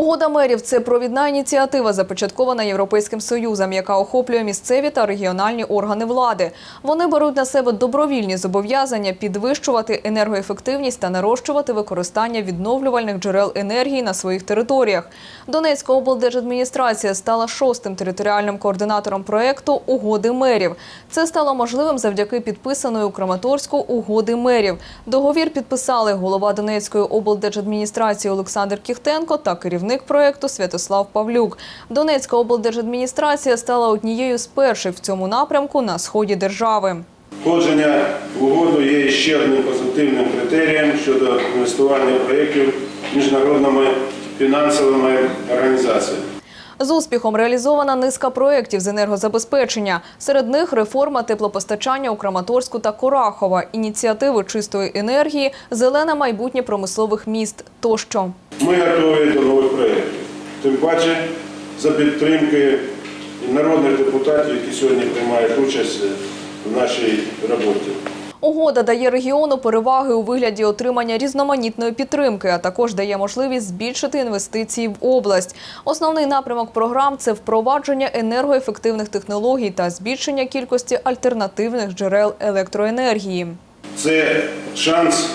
Угода мерів це провідна ініціатива, започаткована Європейським Союзом, яка охоплює місцеві та регіональні органи влади. Вони беруть на себе добровільні зобов'язання підвищувати енергоефективність та нарощувати використання відновлювальних джерел енергії на своїх територіях. Донецька облдержадміністрація стала шостим територіальним координатором проекту Угоди мерів. Це стало можливим завдяки підписаної у Краматорську угоди мерів. Договір підписали голова Донецької облдержадміністрації Олександр Кіхтенко та керівник проекту Святослав Павлюк. Донецька облдержадміністрація стала однією з перших в цьому напрямку на сході держави. Входження в угоду є ще одним позитивним критерієм щодо інвестування проєктів міжнародними фінансовими організаціями. З успіхом реалізована низка проєктів з енергозабезпечення. Серед них реформа теплопостачання у Краматорську та Курахова, ініціативи чистої енергії, зелене майбутнє промислових міст тощо. Ми готові до нових проєктів. Тим паче за підтримки народних депутатів, які сьогодні приймають участь в нашій роботі. Угода дає регіону переваги у вигляді отримання різноманітної підтримки, а також дає можливість збільшити інвестиції в область. Основний напрямок програм це впровадження енергоефективних технологій та збільшення кількості альтернативних джерел електроенергії. Це шанс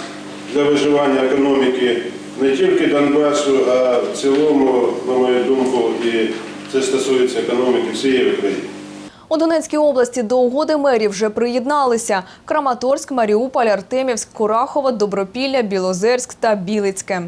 для виживання економіки не тільки Донбасу, а в цілому, на мою думку, і це стосується економіки всієї України. У Донецькій області до угоди мерів вже приєдналися Краматорськ, Маріуполь, Артемівськ, Курахова, Добропілля, Білозерськ та Білицьке.